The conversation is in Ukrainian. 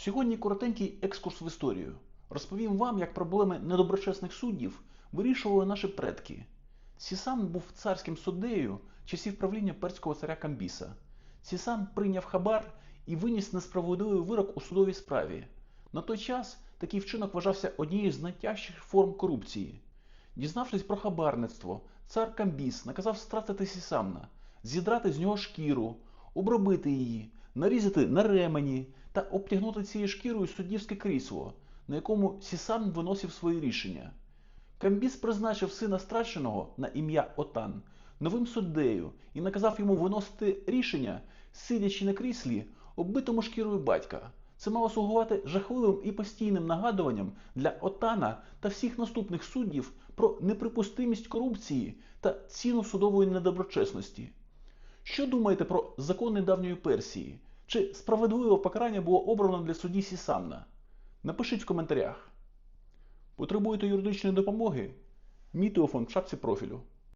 Сьогодні коротенький екскурс в історію. Розповім вам, як проблеми недоброчесних суддів вирішували наші предки. Сісан був царським суддею часів правління перського царя Камбіса. Сісан прийняв хабар і виніс несправедливий вирок у судовій справі. На той час такий вчинок вважався однією з найтяжчих форм корупції. Дізнавшись про хабарництво, цар Камбіс наказав стратити Сісамна, зідрати з нього шкіру, обробити її, нарізати на ремені та обтягнути цією шкірою суддівське крісло, на якому Сісан виносив свої рішення. Камбіс призначив сина страченого на ім'я Отан новим суддею і наказав йому виносити рішення, сидячи на кріслі, оббитому шкірою батька. Це мало слугувати жахливим і постійним нагадуванням для Отана та всіх наступних суддів про неприпустимість корупції та ціну судової недоброчесності. Що думаєте про закони давньої Персії? Чи справедливе покарання було обрано для судді Сісамна? Напишіть в коментарях. Потребуєте юридичної допомоги? Мій телефон в шапці профілю.